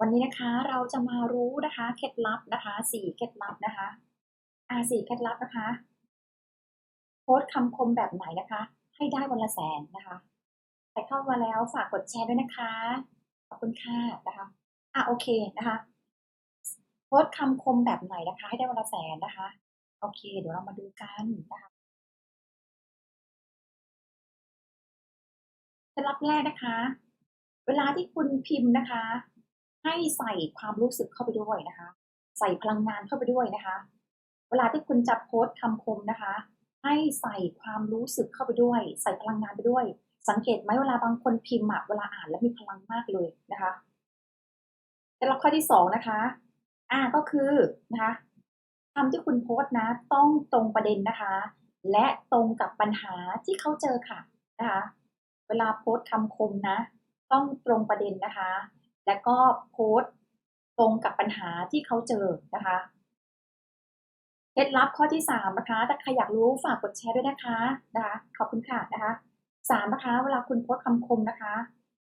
วันนี้นะคะเราจะมารู้นะคะเคล็ดลับนะคะสี่เคล็ดลับนะคะอ่าสี่เคล็ดลับนะคะโพสต์คำคมแบบไหนนะคะ ให้ได้วันละแสนนะคะใครเข้ามาแล้วฝากกดแชร์ด้วยนะคะ ขอบคุณค่ะนะคะอะโอเคนะคะโพสต์คำคมแบบไหนนะคะ ให้ได้วันละแสนนะคะ โอเค เดี๋ยวเรามาดูกันนะคะเคล็ดลับแรกนะคะ เวลาที่คุณพิมพ์นะคะ ให้ใส่ความรู้สึกเข้าไปด้วยนะคะ ใส่พลังงานเข้าไปด้วยนะคะ เวลาที่คุณจะโพสต์คำคมนะคะ ให้ใส่ความรู้สึกเข้าไปด้วย ใส่พลังงานไปด้วย สังเกตไหมเวลาบางคนพิมพ์อะเวลาอ่านแล้วมีพลังมากเลยนะคะเคล็ดลับข้อที่สองนะคะ อ่าก็คือนะคะคำที่คุณโพสต์นะ ต้องตรงประเด็นนะคะ และตรงกับปัญหาที่เขาเจอค่ะนะคะ เวลาโพสต์คำคมนะ ต้องตรงประเด็นนะคะ และก็โพสต์ตรงกับปัญหาที่เขาเจอนะคะเคล็ดลับข้อที่สามนะคะถ้าใครอยากรู้ฝากกดแชร์ด้วยนะคะนะคะ ขอบคุณค่ะนะคะสามนะคะ เวลาคุณโพสต์คำคมนะคะ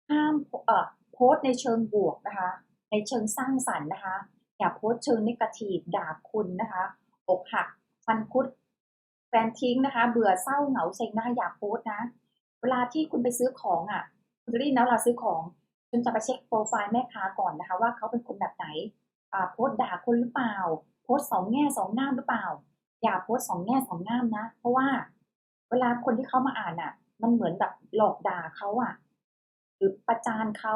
ห้ามเอ่อโพสต์ในเชิงบวกนะคะ ในเชิงสร้างสรรค์นะคะ อย่าโพสต์เชิงนิเกทีฟด่าคุณนะคะอกหักฟันคุดแฟนทิ้งนะคะ เบื่อเศร้าเหงาเซ็งนะคะอย่าโพสต์นะ เวลาที่คุณไปซื้อของอะ คุณจะได้ยินนะเวลาซื้อของ คุณจะไปเช็คโปรไฟล์แม่ค้าก่อนนะคะว่าเขาเป็นคนแบบไหนโพสต์ด่าคนหรือเปล่า โพสต์สองแง่สองง่ามหรือเปล่า อย่าโพสต์สองแง่สองง่ามนะ เพราะว่าเวลาคนที่เขามาอ่านอะ มันเหมือนแบบหลอกด่าเขาอะ หรือประจานเขา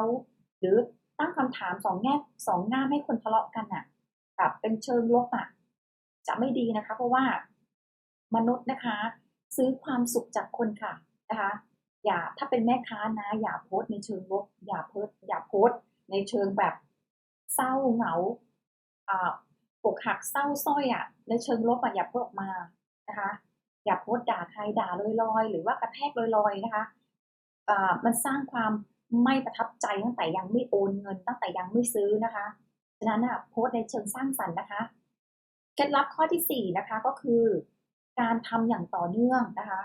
หรือตั้งคำถามสองแง่สองง่ามให้คนทะเลาะกันอะแบบเป็นเชิงลบอะ จะไม่ดีนะคะ เพราะว่ามนุษย์นะคะ ซื้อความสุขจากคนค่ะนะคะ อย่าถ้าเป็นแม่ค้านะ อย่าโพสในเชิงลบอย่าโพสอย่าโพสในเชิงแบบเศร้าเหงาอ่าอกหักเศร้าสร้อยอะในเชิงลบอะอย่าโพสออกมานะคะ อย่าโพสด่าใครด่าลอยๆ หรือว่ากระแทกลอยๆนะคะอ่ามันสร้างความไม่ประทับใจตั้งแต่ยังไม่โอนเงินตั้งแต่ยังไม่ซื้อนะคะฉะนั้นอะโพสในเชิงสร้างสรรค์นะคะเคล็ดลับข้อที่สี่นะคะก็คือ การทำอย่างต่อเนื่องนะคะ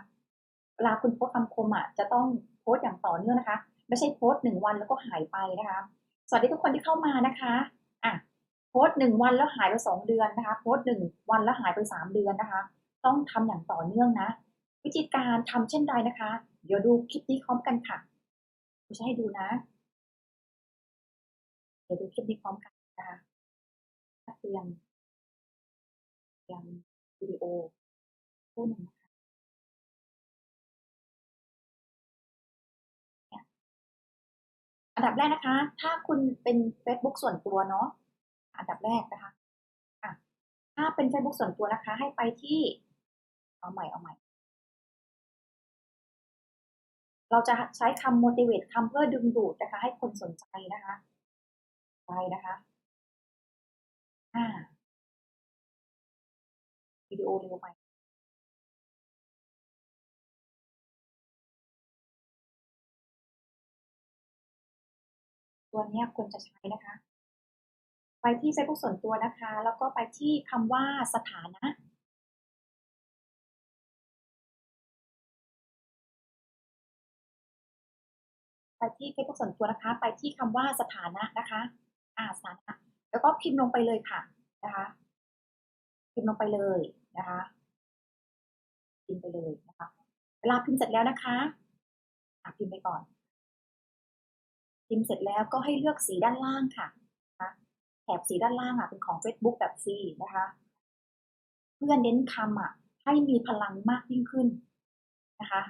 ลาคุณโพสคำคมอะจะต้องโพสอย่างต่อเนื่องนะคะ ไม่ใช่โพสหนึ่งวันแล้วก็หายไปนะคะ สวัสดีทุกคนที่เข้ามานะคะอะโพสหนึ่งวันแล้วหายไปสองเดือนนะคะ โพสหนึ่งวันแล้วหายไปสามเดือนนะคะ ต้องทำอย่างต่อเนื่องนะ วิธีการทำเช่นใดนะคะ เดี๋ยวดูคลิปนี้พร้อมกันค่ะผมจะให้ดูนะ เดี๋ยวดูคลิปนี้พร้อมกันนะคะเตรียมเตรียมวิดีโอคู่หนึ่งนะคะ อันดับแรกนะคะ ถ้าคุณเป็น Facebook ส่วนตัวเนาะอันดับแรกนะคะอะถ้าเป็น Facebook ส่วนตัวนะคะ ให้ไปที่ เอาใหม่เอาใหม่ เราจะใช้คำ motivate คำเพื่อดึงดูดนะคะ ให้คนสนใจนะคะไปนะคะอ่าวิดีโอเร็วไป ตัวนี้ควรจะใช้นะคะ ไปที่ Facebook ส่วนตัวนะคะ แล้วก็ไปที่คำว่าสถานะไปที่ Facebook ส่วนตัวนะคะ ไปที่คำว่าสถานะนะคะ อ่าสถานะ แล้วก็พิมพ์ลงไปเลยค่ะนะคะ พิมพ์ลงไปเลยนะคะ พิมพ์ไปเลยนะคะ เวลาพิมพ์เสร็จแล้วนะคะ อะพิมพ์ไปก่อน พิมพ์เสร็จแล้วก็ให้เลือกสีด้านล่างค่ะนะแถบสีด้านล่างอะเป็นของ Facebook แบบฟรีนะคะ เพื่อเน้นคำอะให้มีพลังมากยิ่งขึ้นนะคะ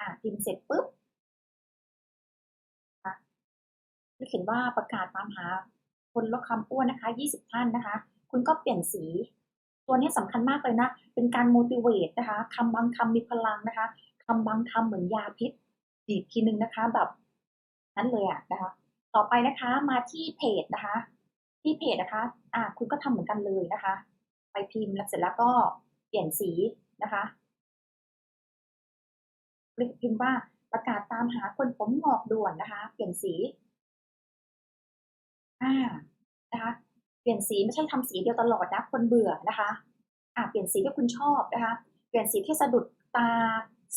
อะพิมพ์เสร็จปุ๊บนะจะเขียนว่าประกาศตามหาคนลดความอ้วนนะคะ20 ท่านนะคะ คุณก็เปลี่ยนสี ตัวนี้สำคัญมากเลยนะ เป็นการ motivate นะคะคำบางคำมีพลังนะคะคำบางคำเหมือนยาพิษอีกทีนึงนะคะ แบบ นั้นเลยอะนะคะ ต่อไปนะคะมาที่เพจนะคะ ที่เพจนะคะอ่าคุณก็ทำเหมือนกันเลยนะคะ ไปพิมพ์แล้วเสร็จแล้วก็เปลี่ยนสีนะคะเรียกพิมพ์ว่าประกาศตามหาคนผมงอกด่วนนะคะ เปลี่ยนสีอ่านะคะเปลี่ยนสีไม่ใช่ทำสีเดียวตลอดนะคนเบื่อนะคะอ่าเปลี่ยนสีที่คุณชอบนะคะ เปลี่ยนสีที่สะดุดตา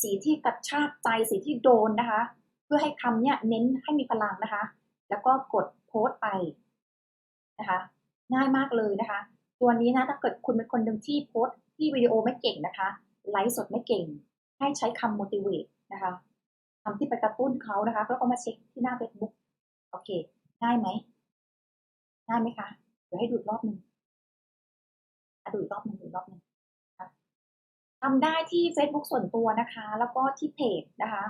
สีที่กระชากใจสีที่โดนนะคะ พื่อให้คำเนี้ยเน้นให้มีพลังนะคะ แล้วก็กดโพสต์ไปนะคะ ง่ายมากเลยนะคะ ตัวนี้นะถ้าเกิดคุณเป็นคนหนึ่งที่โพสต์ที่วิดีโอไม่เก่งนะคะ ไลฟ์สดไม่เก่ง ให้ใช้คำ motivate นะคะคำที่ไปกระตุ้นเขานะคะแล้วก็มาเช็คที่หน้า Facebook โอเค ง่ายไหมง่ายไหมคะ เดี๋ยวให้ดูอีกรอบหนึ่งอดูอีกรอบหนึ่งดูอีกรอบหนึ่งทำได้ที่ Facebook ส่วนตัวนะคะ แล้วก็ที่เพจนะคะ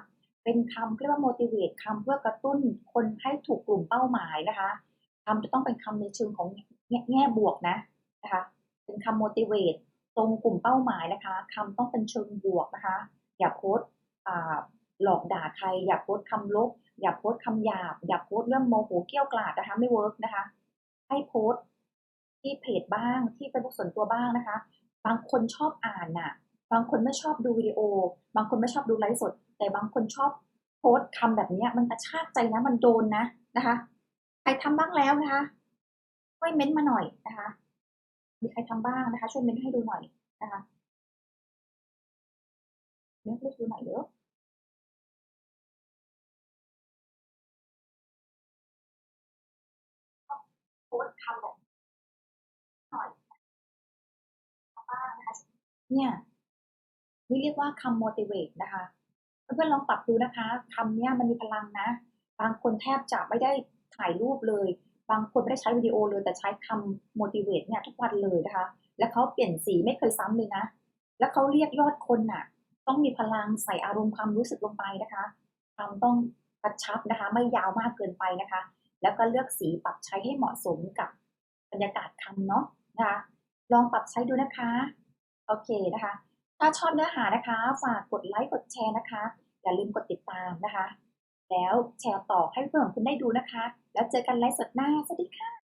เป็นคำเรียกว่า motivate คำเพื่อกระตุ้นคนให้ถูกกลุ่มเป้าหมายนะคะคำจะต้องเป็นคำในเชิงของแง่แง่บวกนะนะคะเป็นคำ motivate ตรงกลุ่มเป้าหมายนะคะคำต้องเป็นเชิงบวกนะคะ อย่าโพสหลอกด่าใคร อย่าโพสคำลบอย่าโพสคำหยาบ อย่าโพสเรื่องโมโหเกี้ยวกราดนะคะไม่เวิร์กนะคะ ให้โพสที่เพจบ้างที่เฟซบุ๊กส่วนตัวบ้างนะคะ บางคนชอบอ่านน่ะ บางคนไม่ชอบดูวิดีโอ บางคนไม่ชอบดูไลฟ์สด แต่บางคนชอบโพสต์คำแบบนี้มันกระชากใจนะ มันโดนนะนะคะใครทำบ้างแล้วนะคะช่วยเม้นต์มาหน่อยนะคะ มีใครทำบ้างนะคะ ช่วยเม้นต์ให้ดูหน่อยนะคะเม้นให้ดูหน่อยเดี๋ยวโพสต์คำแบบหน่อยบ้างนะคะเนี่ย นี่เรียกว่าคำ motivate นะคะเพื่อนๆลองปรับดูนะคะคำนี้มันมีพลังนะ บางคนแทบจะไม่ได้ถ่ายรูปเลย บางคนไม่ได้ใช้วิดีโอเลยแต่ใช้คำ motivate เนี่ยทุกวันเลยนะคะ แล้วเขาเปลี่ยนสีไม่เคยซ้ำเลยนะ แล้วเขาเรียกยอดคนน่ะ ต้องมีพลังใส่อารมณ์ความรู้สึกลงไปนะคะคำต้องกระชับนะคะ ไม่ยาวมากเกินไปนะคะ แล้วก็เลือกสีปรับใช้ให้เหมาะสมกับบรรยากาศคำเนาะนะคะ ลองปรับใช้ดูนะคะ โอเคนะคะ ถ้าชอบเนื้อหานะคะ ฝากกดไลค์กดแชร์นะคะ อย่าลืมกดติดตามนะคะ แล้วแชร์ต่อให้เพื่อนของคุณได้ดูนะคะ แล้วเจอกันไลฟ์สดหน้า สวัสดีค่ะ